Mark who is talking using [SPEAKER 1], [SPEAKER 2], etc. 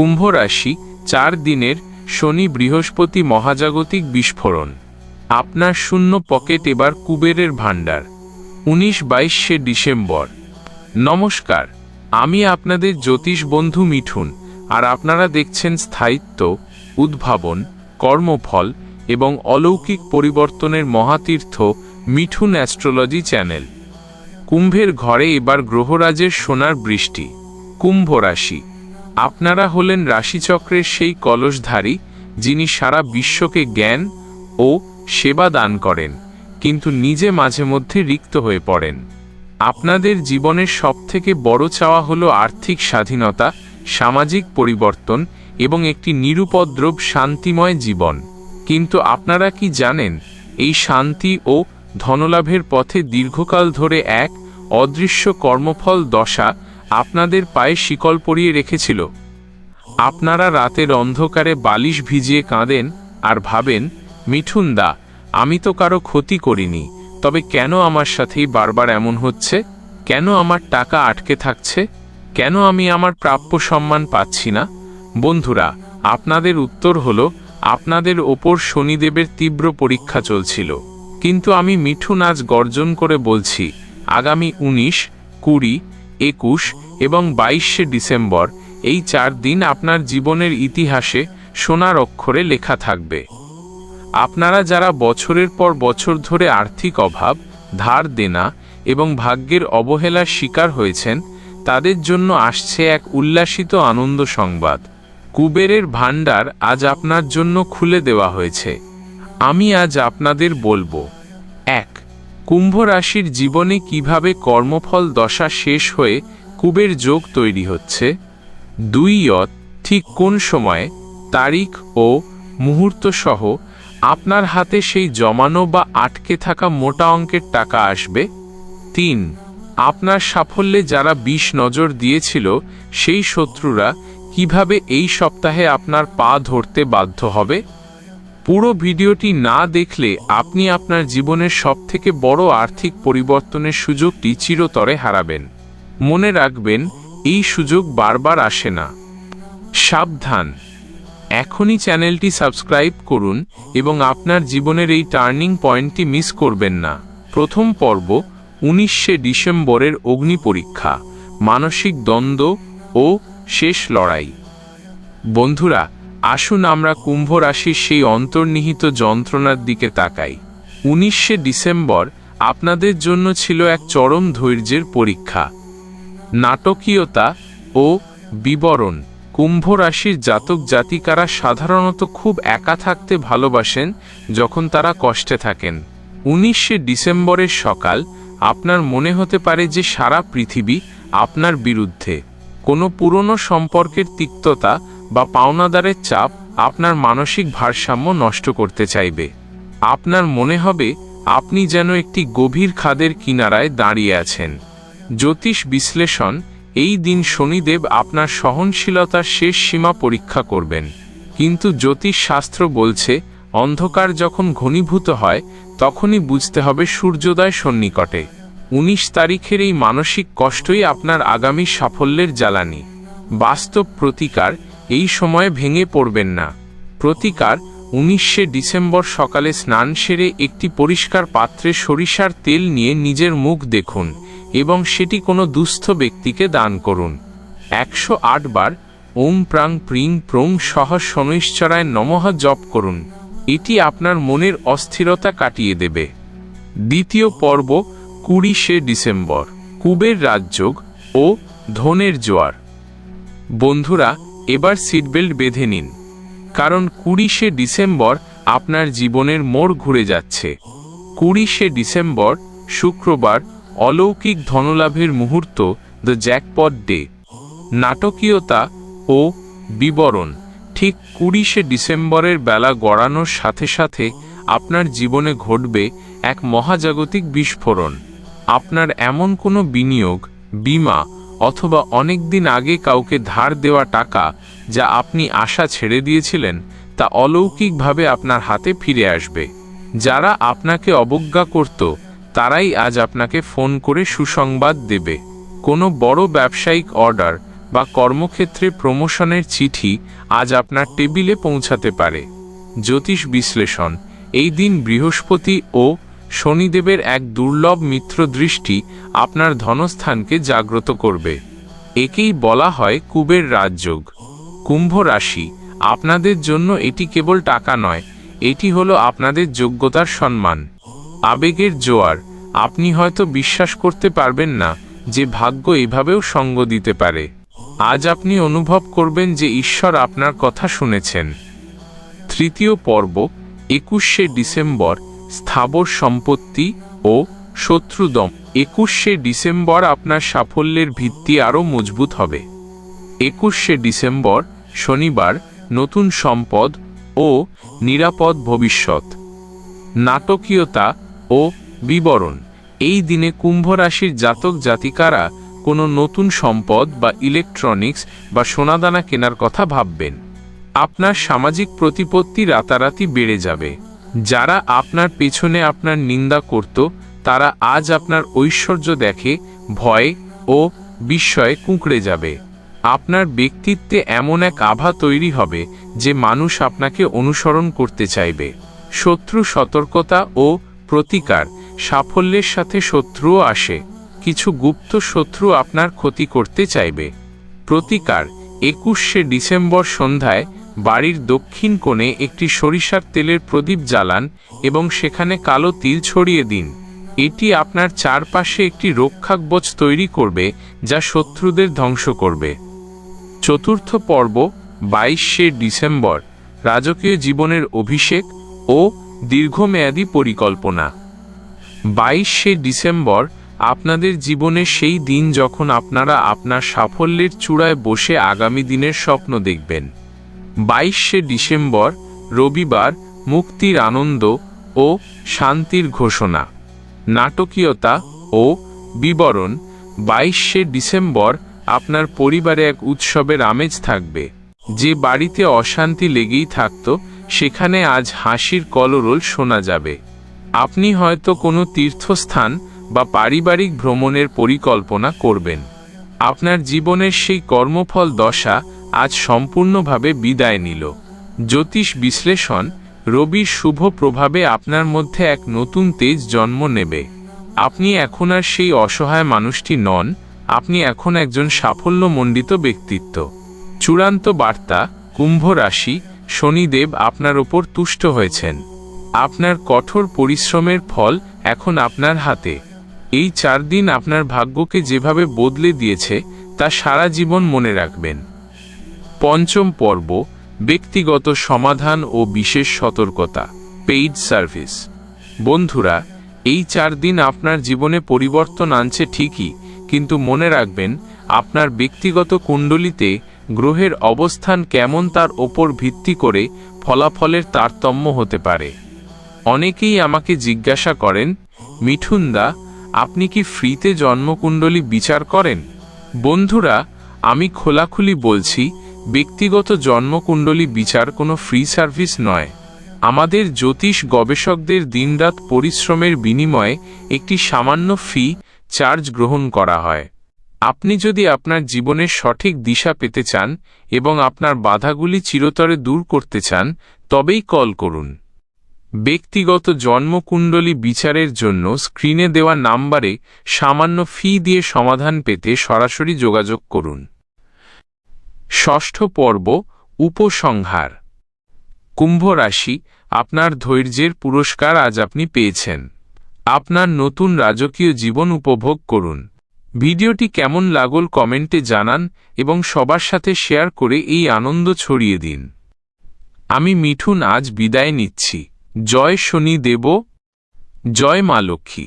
[SPEAKER 1] কুম্ভ রাশি চার দিনের শনি বৃহস্পতি মহাজাগতিক বিস্ফোরণ। আপনার শূন্য পকেট এবার কুবেরের ভাণ্ডার। উনিশ বাইশে ডিসেম্বর। নমস্কার, আমি আপনাদের জ্যোতিষ বন্ধু মিঠুন আর আপনারা দেখছেন স্থায়িত্ব, উদ্ভাবন, কর্মফল এবং অলৌকিক পরিবর্তনের মহাতীর্থ মিঠুন অ্যাস্ট্রোলজি চ্যানেল। কুম্ভের ঘরে এবার গ্রহরাজের সোনার বৃষ্টি। কুম্ভ রাশি আপনারা হলেন রাশিচক্রের সেই কলসধারী, যিনি সারা বিশ্বকে জ্ঞান ও সেবা দান করেন, কিন্তু নিজে মাঝে মধ্যে রিক্ত হয়ে পড়েন। আপনাদের জীবনের সবথেকে বড় চাওয়া হলো আর্থিক স্বাধীনতা, সামাজিক পরিবর্তন এবং একটি নিরুপদ্রব শান্তিময় জীবন। কিন্তু আপনারা কি জানেন, এই শান্তি ও ধনলাভের পথে দীর্ঘকাল ধরে এক অদৃশ্য কর্মফল দশা আপনাদের পায়ে শিকল পরিয়ে রেখেছিল। আপনারা রাতের অন্ধকারে বালিশ ভিজিয়ে কাঁদেন আর ভাবেন, মিঠুন দা, আমি তো কারও ক্ষতি করিনি, তবে কেন আমার সাথেই বারবার এমন হচ্ছে? কেন আমার টাকা আটকে থাকছে? কেন আমি আমার প্রাপ্য সম্মান পাচ্ছি না? বন্ধুরা, আপনাদের উত্তর হল, আপনাদের ওপর শনিদেবের তীব্র পরীক্ষা চলছিল। কিন্তু আমি মিঠুন আজ গর্জন করে বলছি, আগামী উনিশ, কুড়ি একুশ এবং বাইশে ডিসেম্বর, এই চার দিন আপনার জীবনের ইতিহাসে সোনার অক্ষরে লেখা থাকবে। আপনারা যারা বছরের পর বছর ধরে আর্থিক অভাব, ধার দেনা এবং ভাগ্যের অবহেলার শিকার হয়েছেন, তাদের জন্য আসছে এক উল্লাসিত আনন্দ সংবাদ। কুবেরের ভাণ্ডার আজ আপনার জন্য খুলে দেওয়া হয়েছে। আমি আজ আপনাদের বলব কুম্ভ রাশির জীবনে কীভাবে কর্মফল দশা শেষ হয়ে কুবের যোগ তৈরি হচ্ছে? দুই অত ঠিক কোন সময়ে, তারিখ ও মুহূর্ত সহ আপনার হাতে সেই জমানো বা আটকে থাকা মোটা অঙ্কের টাকা আসবে। তিন, আপনার সাফল্যে যারা বিষ নজর দিয়েছিল, সেই শত্রুরা কীভাবে এই সপ্তাহে আপনার পা ধরতে বাধ্য হবে? পুরো ভিডিওটি না দেখলে আপনি আপনার জীবনের সবথেকে বড় আর্থিক পরিবর্তনের সুযোগটি চিরতরে হারাবেন। মনে রাখবেন, এই সুযোগ বারবার আসে না। সাবধান। এখনই চ্যানেলটি সাবস্ক্রাইব করুন এবং আপনার জীবনের এই টার্নিং পয়েন্টটি মিস করবেন না। প্রথম পর্ব, উনিশে ডিসেম্বরের অগ্নি পরীক্ষা, মানসিক দ্বন্দ্ব ও শেষ লড়াই। বন্ধুরা আসুন আমরা কুম্ভ রাশির সেই অন্তর্নিহিত যন্ত্রণার দিকে তাকাই। উনিশে ডিসেম্বর আপনাদের জন্য ছিল এক চরম ধৈর্যের পরীক্ষা। নাটকীয়তা ও বিবরণ। কুম্ভ রাশির জাতক জাতিকারা সাধারণত খুব একা থাকতে ভালোবাসেন যখন তারা কষ্টে থাকেন। উনিশে ডিসেম্বরের সকাল আপনার মনে হতে পারে যে সারা পৃথিবী আপনার বিরুদ্ধে। কোনো পুরনো সম্পর্কের তিক্ততা বা পাওনাদারের চাপ আপনার মানসিক ভারসাম্য নষ্ট করতে চাইবে। আপনার মনে হবে, আপনি যেন একটি গভীর খাদের কিনারায় দাঁড়িয়ে আছেন। জ্যোতিষ বিশ্লেষণ, এই দিন শনিদেব আপনার সহনশীলতার শেষ সীমা পরীক্ষা করবেন। কিন্তু জ্যোতিষ শাস্ত্র বলছে, অন্ধকার যখন ঘনীভূত হয়, তখনই বুঝতে হবে সূর্যোদয় সন্নিকটে। উনিশ তারিখের এই মানসিক কষ্টই আপনার আগামী সাফল্যের জ্বালানি। বাস্তব প্রতিকার এই সময়ে ভেঙে পড়বেন না। প্রতিকার, উনিশে ডিসেম্বর সকালে স্নান সেরে একটি পরিষ্কার পাত্রে সরিষার তেল নিয়ে নিজের মুখ দেখুন এবং সেটি কোনো দুস্থ ব্যক্তিকে দান করুন। একশো আট বার ওম প্রাং প্রিং প্রং সহ শনৈশ্চরায় নমঃ জপ করুন। এটি আপনার মনের অস্থিরতা কাটিয়ে দেবে। দ্বিতীয় পর্ব, কুড়িশে ডিসেম্বর। কুবের রাজযোগ ও ধনের জোয়ার। বন্ধুরা এবার সিটবেল্ট বেঁধে নিন, কারণ কুড়িশে ডিসেম্বর আপনার জীবনের মোড় ঘুরে যাচ্ছে। কুড়িশে ডিসেম্বর, শুক্রবার, অলৌকিক ধনলাভের মুহূর্ত, দ্য জ্যাকপট ডে। নাটকীয়তা ও বিবরণ, ঠিক কুড়িশে ডিসেম্বরের বেলা গড়ানোর সাথে সাথে আপনার জীবনে ঘটবে এক মহাজাগতিক বিস্ফোরণ। আপনার এমন কোনো বিনিয়োগ, বিমা অথবা অনেক দিন আগে কাউকে ধার দেওয়া টাকা যা আপনি আশা ছেড়ে দিয়েছিলেন, তা অলৌকিকভাবে আপনার হাতে ফিরে আসবে। যারা আপনাকে অবজ্ঞা করত, তারাই আজ আপনাকে ফোন করে সুসংবাদ দেবে। কোনো বড় ব্যবসায়িক অর্ডার বা কর্মক্ষেত্রে প্রমোশনের চিঠি আজ আপনার টেবিলে পৌঁছাতে পারে। জ্যোতিষ বিশ্লেষণ, এই দিন বৃহস্পতি ও শনিদেবের এক দুর্লভ মিত্র দৃষ্টি আপনার ধনস্থানকে জাগ্রত করবে। একেই বলা হয় কুবের রাজযোগ। কুম্ভ রাশি, আপনাদের জন্য এটি কেবল টাকা নয়, এটি হলো আপনাদের যোগ্যতার সম্মান। আবেগের জোয়ার, আপনি হয়তো বিশ্বাস করতে পারবেন না যে ভাগ্য এভাবেও সঙ্গ দিতে পারে। আজ আপনি অনুভব করবেন যে ঈশ্বর আপনার কথা শুনেছেন। তৃতীয় পর্ব, একুশে ডিসেম্বর স্থাবর সম্পত্তি ও শত্রুদম। একুশে ডিসেম্বর আপনার সাফল্যের ভিত্তি আরও মজবুত হবে। একুশে ডিসেম্বর, শনিবার, নতুন সম্পদ ও নিরাপদ ভবিষ্যৎ। নাটকীয়তা ও বিবরণ। এই দিনে কুম্ভ রাশির জাতক জাতিকারা কোনো নতুন সম্পদ বা ইলেকট্রনিক্স বা সোনাদানা কেনার কথা ভাববেন। আপনার সামাজিক প্রতিপত্তি রাতারাতি বেড়ে যাবে। যারা আপনার পেছনে আপনার নিন্দা করত, তারা আজ আপনার ঐশ্বর্য দেখে, ভয় ও বিস্ময়ে কুঁকড়ে যাবে। আপনার ব্যক্তিত্বে এমন এক আভা তৈরি হবে, যে মানুষ আপনাকে অনুসরণ করতে চাইবে। শত্রু সতর্কতা ও প্রতিকার, সাফল্যের সাথে শত্রুও আসে। কিছু গুপ্ত শত্রু আপনার ক্ষতি করতে চাইবে। প্রতিকার, একুশে ডিসেম্বর সন্ধ্যায় বাড়ির দক্ষিণ কোণে একটি সরিষার তেলের প্রদীপ জ্বালান এবং সেখানে কালো তিল ছড়িয়ে দিন। এটি আপনার চারপাশে একটি রক্ষাকবচ তৈরি করবে, যা শত্রুদের ধ্বংস করবে। চতুর্থ পর্ব, বাইশে ডিসেম্বর, রাজকীয় জীবনের অভিষেক ও দীর্ঘমেয়াদী পরিকল্পনা। বাইশে ডিসেম্বর, আপনাদের জীবনে সেই দিন যখন আপনারা আপনার সাফল্যের চূড়ায় বসে আগামী দিনের স্বপ্ন দেখবেন। বাইশে ডিসেম্বর রবিবার মুক্তির আনন্দ ও শান্তির ঘোষণা। নাটকীয়তা ও বিবরণ, বাইশে ডিসেম্বর আপনার পরিবারে এক উৎসবের আমেজ থাকবে। যে বাড়িতে অশান্তি লেগেই থাকত, সেখানে আজ হাসির কলরোল শোনা যাবে। আপনি হয়তো কোনো তীর্থস্থান বা পারিবারিক ভ্রমণের পরিকল্পনা করবেন। আপনার জীবনের সেই কর্মফল দশা আজ সম্পূর্ণভাবে বিদায় নিল। জ্যোতিষ বিশ্লেষণ, রবির শুভ প্রভাবে আপনার মধ্যে এক নতুন তেজ জন্ম নেবে। আপনি এখন আর সেই অসহায় মানুষটি নন, আপনি এখন একজন সাফল্যমণ্ডিত ব্যক্তিত্ব। চূড়ান্ত বার্তা, কুম্ভ রাশি, শনিদেব আপনার ওপর তুষ্ট হয়েছেন। আপনার কঠোর পরিশ্রমের ফল এখন আপনার হাতে। এই চার দিন আপনার ভাগ্যকে যেভাবে বদলে দিয়েছে, তা সারা জীবন মনে রাখবেন। পঞ্চম পর্ব, ব্যক্তিগত সমাধান ও বিশেষ সতর্কতা পেইড সার্ভিস বন্ধুরা, এই চার দিন আপনার জীবনে পরিবর্তন আনছে ঠিকই, কিন্তু মনে রাখবেন, আপনার ব্যক্তিগত কুণ্ডলিতে গ্রহের অবস্থান কেমন তার ওপর ভিত্তি করে ফলাফলের তারতম্য হতে পারে। অনেকেই আমাকে জিজ্ঞাসা করেন মিঠুনদা আপনি কি ফ্রিতে জন্মকুণ্ডলী বিচার করেন? বন্ধুরা, আমি খোলাখুলি বলছি ব্যক্তিগত জন্মকুণ্ডলী বিচার কোনো ফ্রি সার্ভিস নয়। আমাদের জ্যোতিষ গবেষকদের দিনরাত পরিশ্রমের বিনিময়ে একটি সামান্য ফি চার্জ গ্রহণ করা হয়। আপনি যদি আপনার জীবনের সঠিক দিশা পেতে চান এবং আপনার বাধাগুলি চিরতরে দূর করতে চান, তবেই কল করুন। ব্যক্তিগত জন্মকুণ্ডলী বিচারের জন্য স্ক্রিনে দেওয়া নাম্বারে সামান্য ফি দিয়ে সমাধান পেতে সরাসরি যোগাযোগ করুন। ষষ্ঠ পর্ব, উপসংহার। কুম্ভ রাশি আপনার ধৈর্যের পুরস্কার আজ আপনি পেয়েছেন। আপনার নতুন রাজকীয় জীবন উপভোগ করুন। ভিডিওটি কেমন লাগল কমেন্টে জানান এবং সবার সাথে শেয়ার করে এই আনন্দ ছড়িয়ে দিন। আমি মিঠুন আজ বিদায় নিচ্ছি। জয় শনি দেব, জয় মা লক্ষ্মী।